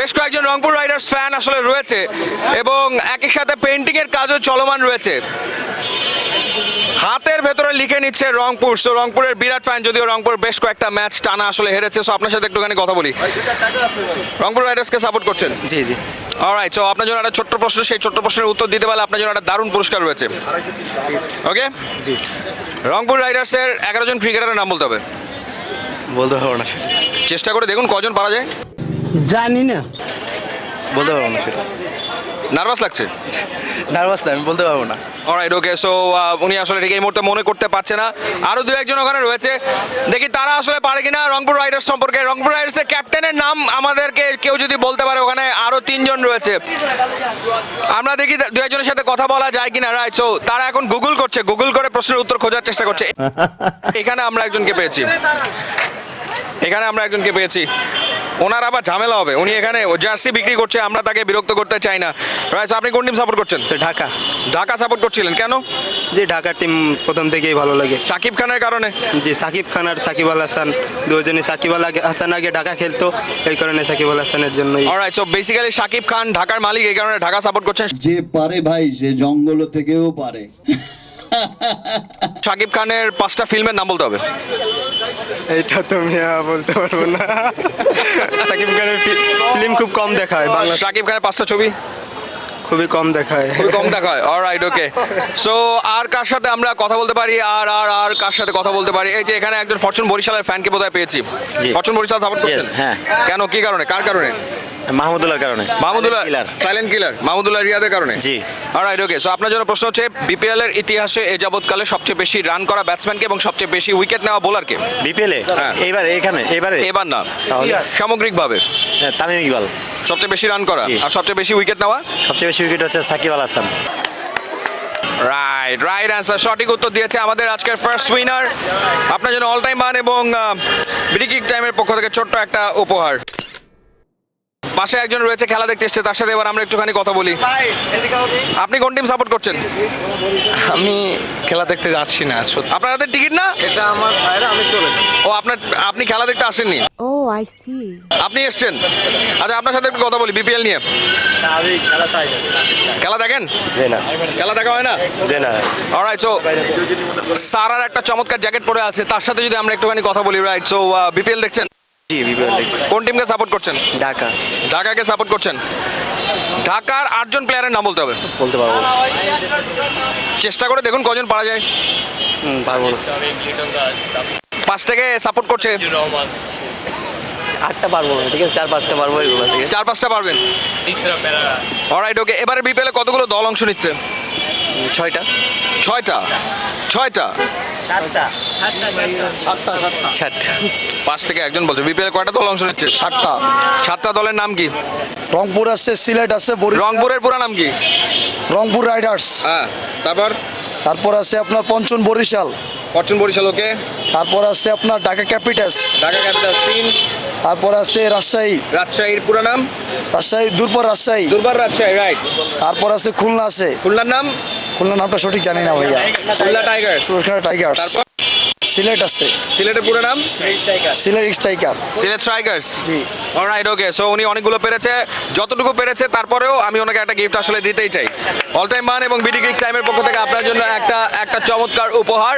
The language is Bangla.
বেশ কয়েকজন রংপুর রাইডার্স ফ্যান আসলে রয়েছে এবং একই সাথে পেন্টিং এর কাজও চলমান রয়েছে। হাতের ভেতরে লিখে নিচ্ছে রংপুর। সো রংপুরের বিরাট ফ্যান যদিও রংপুর বেশ কয়েকটা ম্যাচ টানা আসলে হেরেছে। সো আপনার সাথে একটুখানি কথা বলি। রংপুর রাইডার্সকে সাপোর্ট করছেন? জি জি। অলরাইট সো আপনার জন্য একটা ছোট্ট প্রশ্ন সেই ছোট্ট প্রশ্নের উত্তর দিতে পারলে আপনার জন্য একটা দারুণ পুরস্কার রয়েছে। ওকে জি। রংপুর রাইডার্সের এগারো জন ক্রিকেটারের নাম বলতে হবে। বলতে পারব না। চেষ্টা করে দেখুন কজন পারা যায়। জানি না বলতে পারব না নার্ভাস লাগছে? নার্ভাস না আমি বলতে পারব না। অলরাইট ওকে সো উনি আসলে ঠিক এই মুহূর্তে মনে করতে পারছে না। আরও দু একজন ওখানে রয়েছে। দেখি তারা আসলে পারে কিনা রংপুর রাইডার্স সম্পর্কে। রংপুর রাইডার্সের ক্যাপ্টেনের নাম আমাদেরকে কেউ যদি বলতে পারে ওখানে আরও তিনজন রয়েছে। আমরা দেখি দু একজনের সাথে কথা বলা যায় কিনা রাইট সো তারা এখন গুগল করছে। গুগল করে প্রশ্নের উত্তর খোঁজার চেষ্টা করছে। এখানে আমরা একজনকে পেয়েছি। এখানে আমরা একজনকে পেয়েছি। ওনার আবার ঝামেলা হবে। উনি এখানে জার্সি বিক্রি করছে আমরা তাকে বিরক্ত করতে চাই না। রাইট আপনি কোন টিম সাপোর্ট করছেন? সে ঢাকা। ঢাকা সাপোর্ট করছিলেন কেন? যে ঢাকার টিম প্রথম থেকেই ভালো লাগে। সাকিব খানের কারণে? যে সাকিব খান আর সাকিব আল হাসান দুজনে সাকিব আল হাসান আগে ঢাকা খেলতো এই কারণে সাকিব আল হাসানের জন্যই। Alright so basically Shakib Khan ঢাকার মালিক এই কারণে ঢাকা সাপোর্ট করছেন। যে পারে ভাই সে জঙ্গল থেকেও পারে। শাকিব খানের পাঁচটা ফিল্মের নাম বলতে হবে। এইটা তো মিয়া বলতে পারব না। সাকিব খানের ফিল্ম খুব কম দেখায় বাংলা শাকিব খানের পাঁচটা ছবি? খুবই কম দেখায়। খুবই কম দেখা হয় অলরাইট ওকে সো আর কার সাথে আমরা কথা বলতে পারি? আর আর আর কার সাথে কথা বলতে পারি? এই যে এখানে একজন ফরচুন বরিশালের ফ্যানকে বোধহয় পেয়েছি। ফরচুন বরিশাল সাপোর্ট করছেন? হ্যাঁ। কেন? কি কারণে? কার কারণে? মাহমুদুল্লাহর কারণে। Mahmudullah Killer। Silent killer Mahmudullah রিয়াদের কারণে। জি। অলরাইট ওকে সো আপনার জন্য প্রশ্ন হচ্ছে বিপিএল এর ইতিহাসে এ যাবৎকালে সবচেয়ে বেশি রান করা ব্যাটসম্যানকে এবং সবচেয়ে বেশি উইকেট নেওয়া বোলারকে বিপিএল এ? হ্যাঁ। এইবার এখানে এবারে এবার না। সামগ্রিকভাবে। হ্যাঁ, তামিম ইকবাল। সবচেয়ে বেশি রান করা। আর সবচেয়ে বেশি উইকেট নেওয়া? সবচেয়ে বেশি উইকেট হচ্ছে Shakib Al Hasan. Right right answer সঠিক উত্তর দিয়েছে আমাদের আজকের ফার্স্ট উইনার আপনার জন্য অল টাইম মান এবং ব্রিকিক টাইমের পক্ষ থেকে ছোট্ট একটা উপহার। পাশে একজন রয়েছে খেলা দেখতে এসছে তার সাথে এবার আমরা একটুখানি কথা বলি। আপনি কোন টিম সাপোর্ট করছেন? আমি খেলা দেখতে যাচ্ছি না আপনার হাতে টিকিট না? এটা আমার ভাইরা আমি চলে ও আপনার আপনি খেলা দেখতে আসেননি? Oh, I see. আপনি এসছেন? আচ্ছা আপনার সাথে একটু কথা বলি বিপিএল নিয়ে। খেলা দেখেন? না। খেলা দেখা হয় না? অলরাইট সো সারার একটা চমৎকার জ্যাকেট পরে আছে তার সাথে যদি আমরা একটুখানি কথা বলি রাইট সো বিপিএল দেখছেন? জি বিপিএল দেখছি কোন টিমকে সাপোর্ট করছেন? ঢাকা। ঢাকাকে সাপোর্ট করছেন? ঢাকার আটজন প্লেয়ারের নাম বলতে হবে। বলতে পারব। না চেষ্টা করে দেখুন কজন পারা যায়। হুম, পারব না। পাঁচ থেকে সাপোর্ট করছে। আটটা পারব না ঠিক আছে? চার পাঁচটা পারব এগুলো থেকে চার পাঁচটা পারবেন? অলরাইট ওকে এবারে বিপিএলে কতগুলো দল অংশ নিচ্ছে? ছয়টা। ছয়টা? ছয়টা? ষাট পাঁচ থেকে একজন বলছে। বিপিএল কয়টা দল অংশ নিচ্ছে? সাতটা। সাতটা দলের নাম কি? রংপুর আছে সিলেট আছে বরি- রংপুরের পুরো নাম কি? রংপুর রাইডার্স। হ্যাঁ তারপর? তারপর আছে আপনার পঞ্চন বরিশাল। ফরচুন বরিশাল ওকে তারপর আছে আপনার ঢাকা ক্যাপিটাস ঢাকা ক্যাপিটাল তিন। তারপর আছে রাজশাহী। রাজশাহীর পুরো নাম? রাজশাহী দূরপর রাজশাহী। দুর্বার রাজশাহী রাইট তারপর আছে খুলনা আছে। খুলনার নাম? খুলনা নামটা সঠিক জানি না ভাইয়া। খুলনা টাইগার্স। ওখানে টাইগার্স। সিলেট আছে। সিলেটের পুরো নাম? সিলেট স্ট্রাইকার। সিলেট স্ট্রাইগার্স জি। অলরাইট ওকে সো উনি অনেকগুলো পেরেছে। যতটুকু পেরেছে তারপরেও আমি ওনাকে একটা গিফট আসলে দিতেই চাই। অল টাইম মান এবং বিডি ক্রিক টাইমের পক্ষ থেকে আপনার জন্য একটা একটা চমৎকার উপহার।